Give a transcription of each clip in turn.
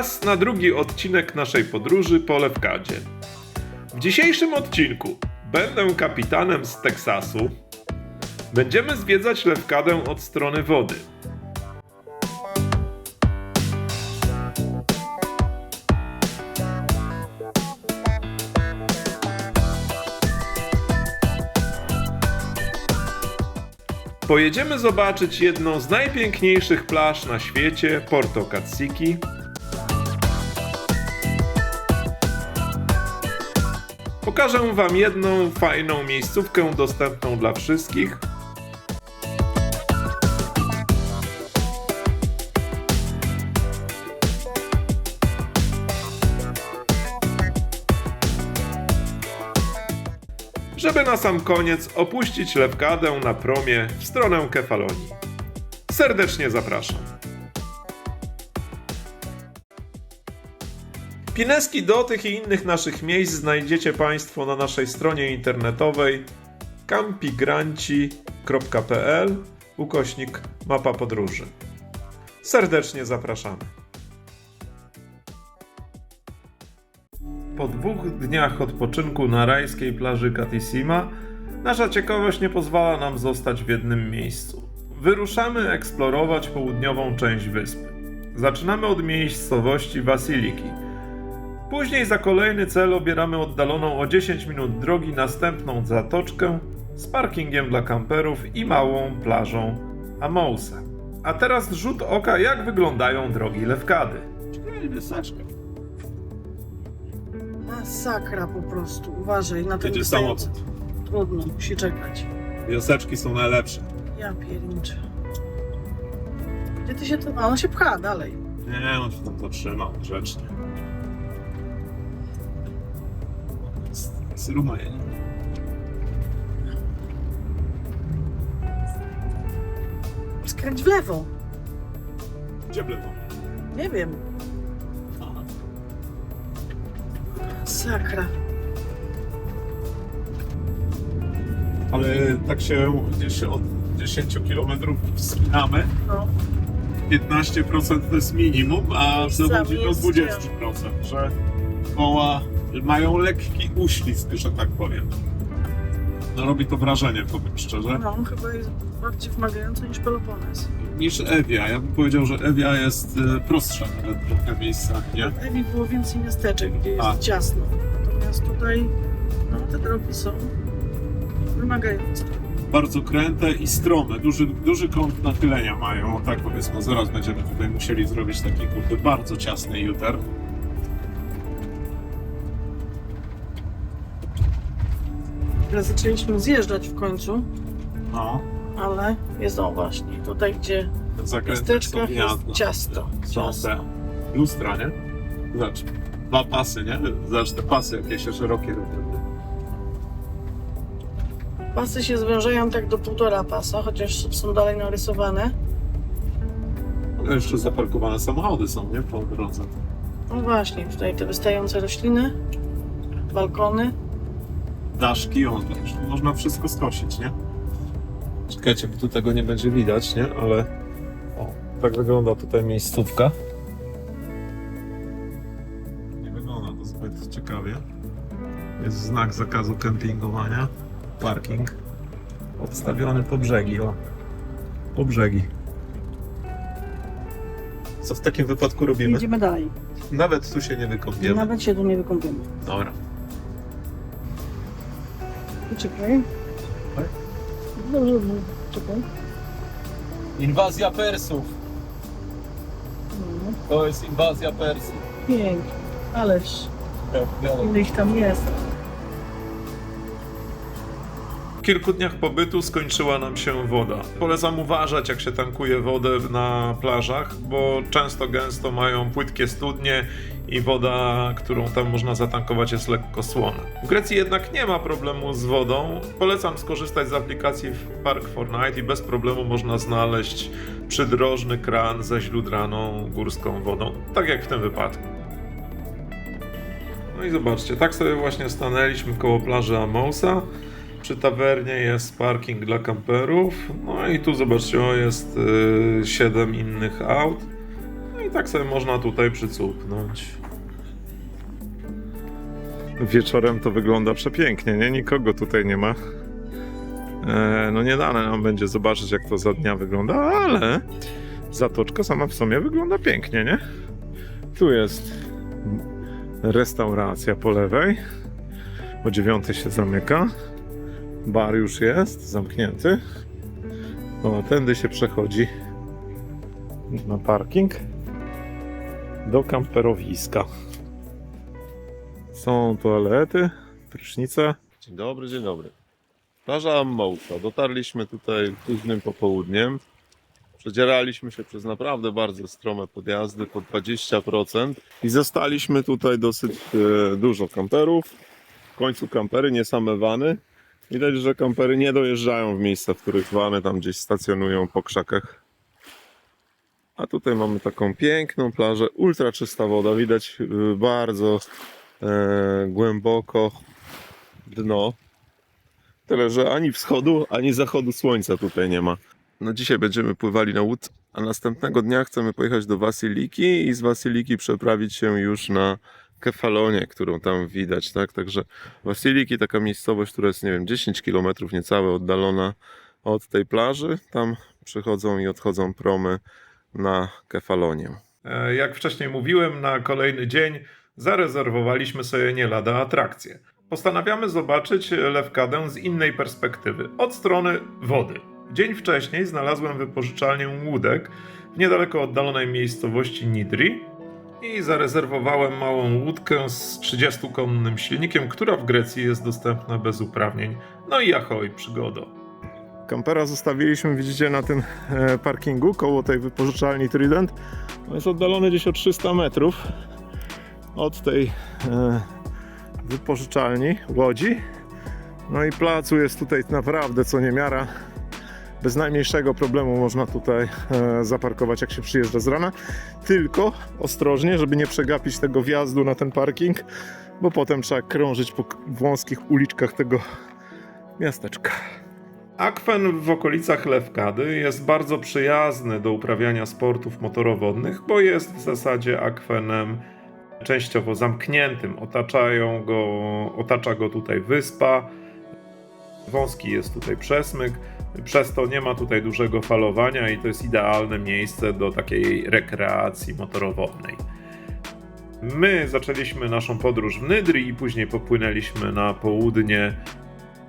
Czas na drugi odcinek naszej podróży po Lewkadzie. W dzisiejszym odcinku będę kapitanem z Teksasu. Będziemy zwiedzać Lewkadę od strony wody. Pojedziemy zobaczyć jedną z najpiękniejszych plaż na świecie, Porto Katsiki. Pokażę Wam jedną fajną miejscówkę dostępną dla wszystkich. żeby na sam koniec opuścić Lewkadę na promie w stronę Kefalonii. Serdecznie zapraszam. Pineski do tych i innych naszych miejsc znajdziecie Państwo na naszej stronie internetowej campigranci.pl ukośnik mapa podróży. Serdecznie zapraszamy. Po dwóch dniach odpoczynku na rajskiej plaży Katissima, nasza ciekawość nie pozwala nam zostać w jednym miejscu. Wyruszamy eksplorować południową część wyspy. Zaczynamy od miejscowości Wasiliki. Później za kolejny cel obieramy oddaloną o 10 minut drogi następną zatoczkę z parkingiem dla kamperów i małą plażą Amousa. A teraz rzut oka, jak wyglądają drogi Lewkady. Masakra po prostu. Uważaj na ten Jedzie samochód. Trudno, musi czekać. Wioseczki są najlepsze. Ja pierniczę. Gdzie ty się to... A on się pcha dalej. Nie, on się tam zatrzyma grzecznie. Syruma jedzie. Skręć w lewo. Gdzie w lewo? Nie wiem. Aha. Masakra. Ale tak się gdzieś od 10 km wspinamy. No. 15% to jest minimum, a Miejscami dochodzi do jest 20%, że koła mają lekki uślizg, że tak powiem. No robi to wrażenie, powiem szczerze. No, on chyba jest bardziej wymagający niż Pelopones. Niż Evia. Ja bym powiedział, że Evia jest e, prostsza nawet trochę miejsca, nie? W Ewi było więcej miasteczek, gdzie jest A. ciasno. Natomiast tutaj, no, te drogi są wymagające. bardzo kręte i strome, duży, duży kąt nachylenia mają, tak powiedzmy, zaraz będziemy tutaj musieli zrobić taki kurde bardzo ciasny U-turn. Teraz zaczęliśmy zjeżdżać w końcu, No, ale jest o właśnie, tutaj gdzie w miasteczkach jest ciasto. Są ciasto. te lustra, nie? Zobacz, dwa pasy, nie? Zobacz te pasy, jakie się szerokie robią. Pasy się zwężają tak do półtora pasa, chociaż są dalej narysowane. Ale jeszcze zaparkowane samochody są, nie? Po drodze. No właśnie, tutaj te wystające rośliny, balkony. Daszki, on, wiesz, można wszystko skosić, nie? Czekajcie, bo tu tego nie będzie widać, nie? Ale o, tak wygląda tutaj miejscówka. Nie wygląda to zbyt ciekawie. Jest znak zakazu kempingowania. Parking. Odstawiony po brzegi, o. Po brzegi. Co w takim wypadku robimy? Idziemy dalej. Nawet tu się nie wykąpiemy. Nawet się tu nie wykąpiemy. Dobra. Czekaj. Tak? Dobrze, dobrze. Czekaj. Inwazja Persów. No, To jest inwazja Persji. pięknie. Ależ ile ich tam jest. W kilku dniach pobytu skończyła nam się woda. Polecam uważać, jak się tankuje wodę na plażach, bo często gęsto mają płytkie studnie i woda, którą tam można zatankować, jest lekko słona. W Grecji jednak nie ma problemu z wodą. Polecam skorzystać z aplikacji Park Fortnite i bez problemu można znaleźć przydrożny kran ze źródlaną górską wodą, tak jak w tym wypadku. No i zobaczcie, tak sobie właśnie stanęliśmy koło plaży Amousa. Przy tawernie jest parking dla kamperów. No i tu zobaczcie, o, jest 7 innych aut. No I tak sobie można tutaj przycupnąć. Wieczorem to wygląda przepięknie, nie? Nikogo tutaj nie ma. E, no nie dane nam będzie zobaczyć, jak to za dnia wygląda, ale zatoczka sama w sumie wygląda pięknie, nie? Tu jest restauracja po lewej. O dziewiątej się zamyka. Bar już jest zamknięty. O, tędy się przechodzi na parking do kamperowiska. Są toalety, prysznice. Dzień dobry, dzień dobry. Plaża Ammołka. Dotarliśmy tutaj późnym popołudniem. Przedzieraliśmy się przez naprawdę bardzo strome podjazdy, po 20% i zostaliśmy tutaj dosyć e, dużo kamperów. W końcu kampery, nie same wany. Widać, że kampery nie dojeżdżają w miejsca, w których wany tam gdzieś stacjonują po krzakach. A tutaj mamy taką piękną plażę, ultra czysta woda, widać e, bardzo e, głęboko dno. Tyle, że ani wschodu, ani zachodu słońca tutaj nie ma. No dzisiaj będziemy pływali na łódź, a następnego dnia chcemy pojechać do Wasiliki i z Wasiliki przeprawić się już na Kefalonie, którą tam widać, tak? Także Wasiliki, taka miejscowość, która jest, nie wiem, 10 km niecałe oddalona od tej plaży. Tam przychodzą i odchodzą promy na Kefalonie. E, Jak wcześniej mówiłem, na kolejny dzień zarezerwowaliśmy sobie nie lada atrakcję. Postanawiamy zobaczyć Lewkadę z innej perspektywy, od strony wody. Dzień wcześniej znalazłem wypożyczalnię łódek w niedaleko oddalonej miejscowości Nidri i zarezerwowałem małą łódkę z 30-konnym silnikiem, która w Grecji jest dostępna bez uprawnień. No i ahoj, przygodo. Kampera zostawiliśmy, widzicie, na tym e, parkingu koło tej wypożyczalni Trident. On jest oddalony gdzieś o 300 metrów od tej e, wypożyczalni łodzi. No i placu jest tutaj naprawdę co niemiara. Bez najmniejszego problemu można tutaj e, zaparkować, jak się przyjeżdża z rana. Tylko ostrożnie, żeby nie przegapić tego wjazdu na ten parking, bo potem trzeba krążyć po wąskich uliczkach tego miasteczka. Akwen w okolicach Lewkady jest bardzo przyjazny do uprawiania sportów motorowodnych, bo jest w zasadzie akwenem częściowo zamkniętym. Otaczają go, otacza go tutaj wyspa. Wąski jest tutaj przesmyk, przez to nie ma tutaj dużego falowania i to jest idealne miejsce do takiej rekreacji motorowodnej. My zaczęliśmy naszą podróż w Nydri i później popłynęliśmy na południe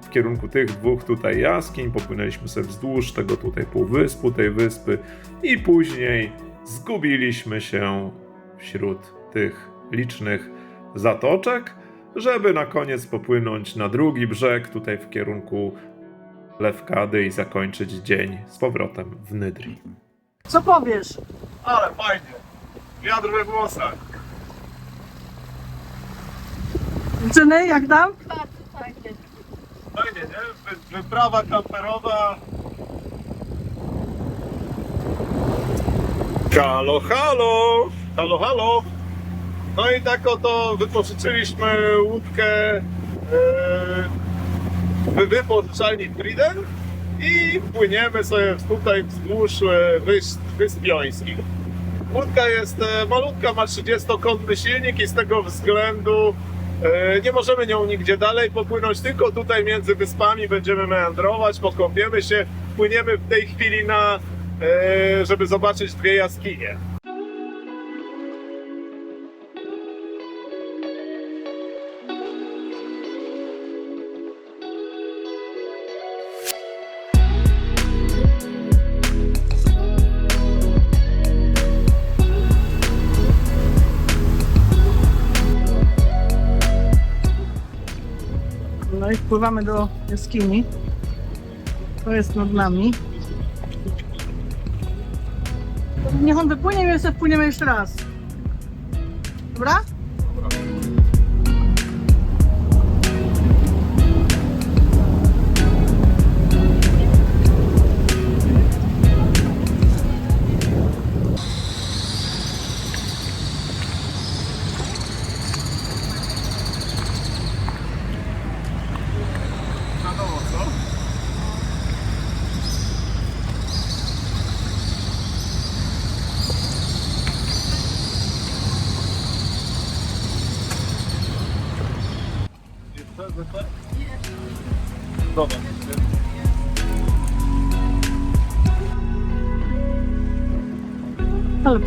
w kierunku tych dwóch tutaj jaskiń, popłynęliśmy sobie wzdłuż tego tutaj półwyspu, tej wyspy i później zgubiliśmy się wśród tych licznych zatoczek, żeby na koniec popłynąć na drugi brzeg, tutaj w kierunku Lewkady i zakończyć dzień z powrotem w Nydri. Co powiesz? Ale fajnie. Wiatr we włosach. Dziewczyny, jak tam? Fajnie, nie? Wy, wyprawa kamperowa. Halo, halo! Halo, halo! No i tak oto wypożyczyliśmy łódkę e, wypożyczalni Trident i płyniemy sobie tutaj wzdłuż e, wysp, wysp Jońskich. Łódka jest e, malutka, ma 30-konny silnik i z tego względu e, nie możemy nią nigdzie dalej popłynąć, tylko tutaj między wyspami będziemy meandrować, pokąpiemy się, płyniemy w tej chwili na, żeby zobaczyć dwie jaskinie. I wpływamy do jaskini. To jest nad nami. Niech on wypłynie my sobie wpłyniemy jeszcze raz. Dobra.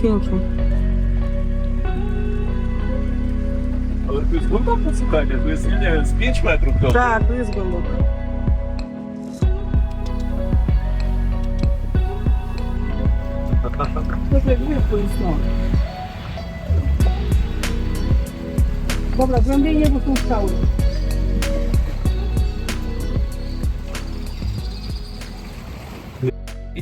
Pięknie. Ale tu jest głęboko, słuchajcie, tu jest, nie wiem, z 5 metrów to. Tak, tu jest głęboko. To jak wiesz, to jest no. Dobra, głębiej nie, bo są skały.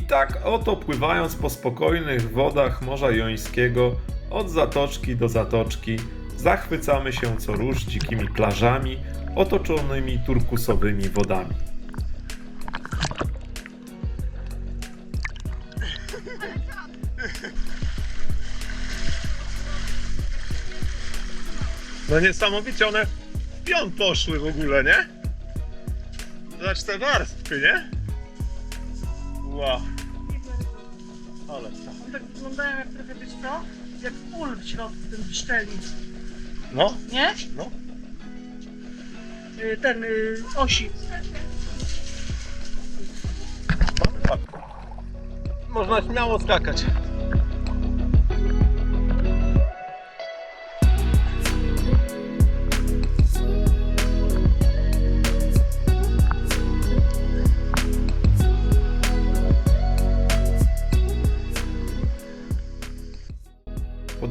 I tak oto pływając po spokojnych wodach Morza Jońskiego od zatoczki do zatoczki zachwycamy się co róż dzikimi plażami otoczonymi turkusowymi wodami. No niesamowicie, one w pion poszły w ogóle, nie? Zobacz te warstwy, nie? Wow. Ale One tak wyglądają jak trochę, wiesz co? Jak ul w środku, ten szczeli. No, Nie? No. Y, Ten y, osi. można śmiało skakać.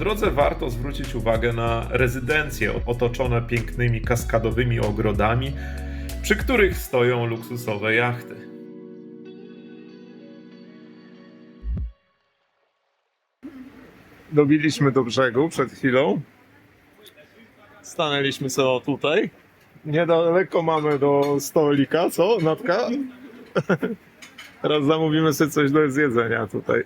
Drodze warto zwrócić uwagę na rezydencje otoczone pięknymi kaskadowymi ogrodami, przy których stoją luksusowe jachty. Dobiliśmy do brzegu przed chwilą. Stanęliśmy sobie o tutaj. Niedaleko mamy do stolika, co? Natka? Teraz zamówimy sobie coś do zjedzenia tutaj.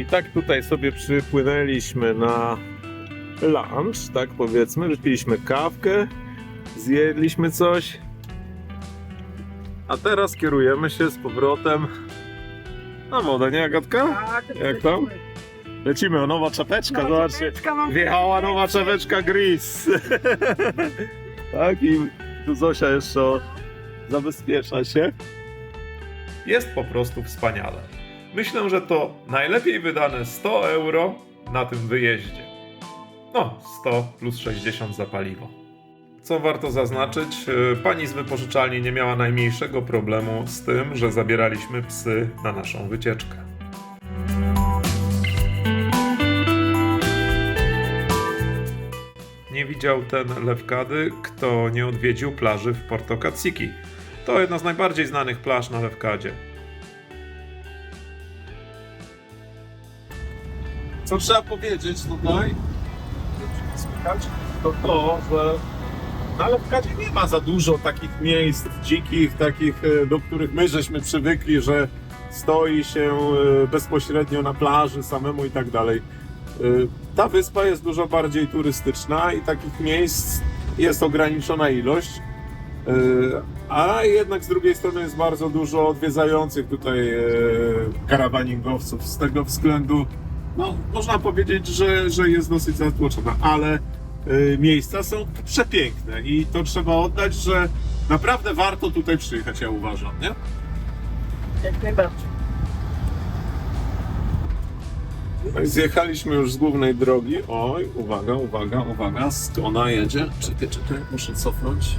I tak tutaj sobie przypłynęliśmy na lunch, tak powiedzmy. Wypiliśmy kawkę, zjedliśmy coś. A teraz kierujemy się z powrotem na wodę, nie Agatka? Tak, Jak tam? Lecimy, o nowa czapeczka, Nowa zobaczcie. czapeczka mam. Wjechała nowa czapeczka Gris. tak i tu Zosia jeszcze zabezpiecza się. Jest po prostu wspaniale. Myślę, że to najlepiej wydane 100 euro na tym wyjeździe. No, 100 plus 60 za paliwo. Co warto zaznaczyć, e, pani z wypożyczalni nie miała najmniejszego problemu z tym, że zabieraliśmy psy na naszą wycieczkę. Nie widział ten Lewkady, kto nie odwiedził plaży w Porto Katsiki. To jedna z najbardziej znanych plaż na Lewkadzie. Co trzeba powiedzieć tutaj, to to, że na Lewkadzie nie ma za dużo takich miejsc dzikich, takich, e, do których my żeśmy przywykli, że stoi się e, bezpośrednio na plaży samemu i tak dalej. E, Ta wyspa jest dużo bardziej turystyczna i takich miejsc jest ograniczona ilość. A jednak z drugiej strony jest bardzo dużo odwiedzających tutaj karawaningowców. Z tego względu no, można powiedzieć, że, że jest dosyć zatłoczona, ale y, miejsca są przepiękne i to trzeba oddać, że naprawdę warto tutaj przyjechać, ja uważam, nie? Jak najbardziej. No i Zjechaliśmy już z głównej drogi. Oj, uwaga, uwaga, uwaga, ona jedzie. Czekaj, czekaj, muszę cofnąć.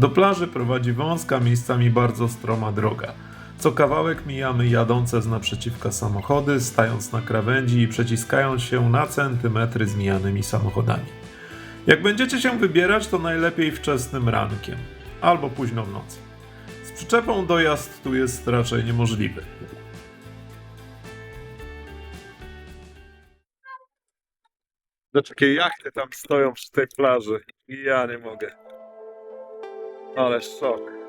Do plaży prowadzi wąska, miejscami bardzo stroma droga. Co kawałek mijamy jadące z naprzeciwka samochody, stając na krawędzi i przeciskając się na centymetry z mijanymi samochodami. Jak będziecie się wybierać, to najlepiej wczesnym rankiem albo późno w nocy. Z przyczepą dojazd tu jest raczej niemożliwy. Takie jachty tam stoją przy tej plaży. I ja nie mogę. Ale szok.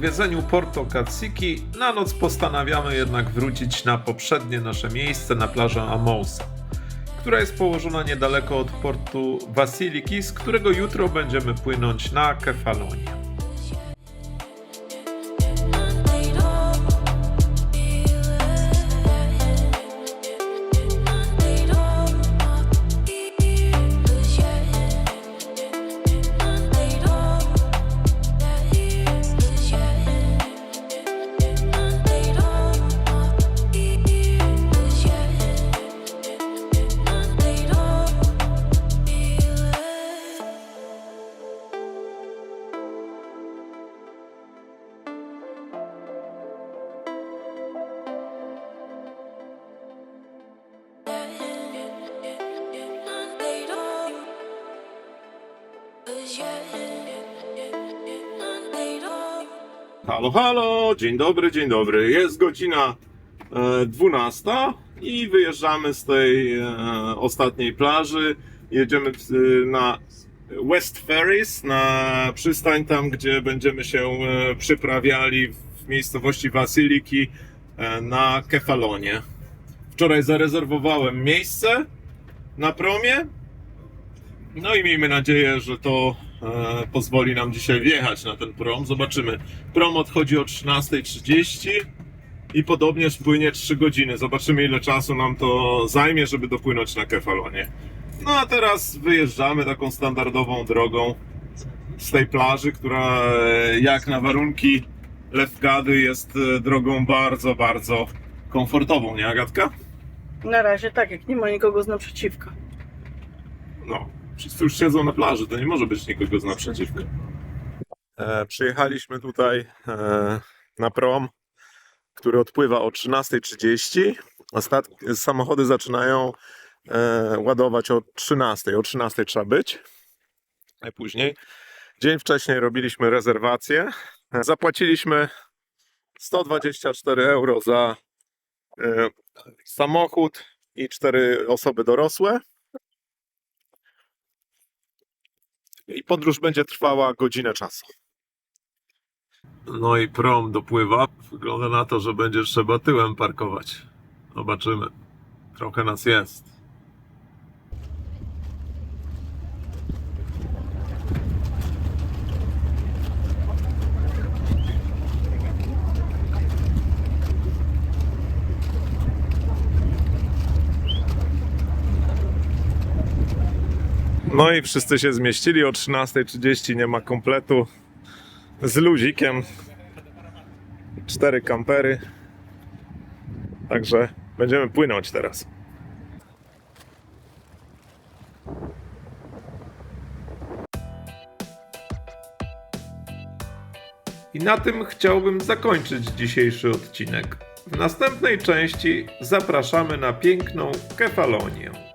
Odwiedzeniu Porto Katsiki na noc postanawiamy jednak wrócić na poprzednie nasze miejsce na plażę Amousa, która jest położona niedaleko od portu Vasiliki, z którego jutro będziemy płynąć na Kefalonie. Halo, halo, dzień dobry, dzień dobry. Jest godzina e, 12 i wyjeżdżamy z tej e, ostatniej plaży. Jedziemy w, na West Ferris, na przystań tam, gdzie będziemy się e, przyprawiali w miejscowości Wasiliki e, na Kefalonie. Wczoraj zarezerwowałem miejsce na promie. No i miejmy nadzieję, że to e, pozwoli nam dzisiaj wjechać na ten prom. Zobaczymy. Prom odchodzi o 13.30 i podobnież płynie 3 godziny. Zobaczymy ile czasu nam to zajmie, żeby dopłynąć na Kefalonie. No a teraz wyjeżdżamy taką standardową drogą z tej plaży, która jak na warunki Lefgady jest e, drogą bardzo, bardzo komfortową, nie Agatka? Na razie tak, jak nie ma nikogo z naprzeciwka. No, wszyscy już siedzą na plaży, to nie może być nikogo z naprzeciwka. E, przyjechaliśmy tutaj e, na prom, który odpływa o 13.30. Ostat... Samochody zaczynają e, ładować o 13.00. O 13.00 trzeba być. Najpóźniej. Dzień wcześniej robiliśmy rezerwację. E, Zapłaciliśmy 124 euro za e, samochód i cztery osoby dorosłe. I podróż będzie trwała godzinę czasu. No i prom dopływa. Wygląda na to, że będzie trzeba tyłem parkować. Zobaczymy. Trochę nas jest. No i wszyscy się zmieścili. O 13.30 nie ma kompletu z luzikiem. Cztery kampery. Także będziemy płynąć teraz. I na tym chciałbym zakończyć dzisiejszy odcinek. W następnej części zapraszamy na piękną Kefalonię.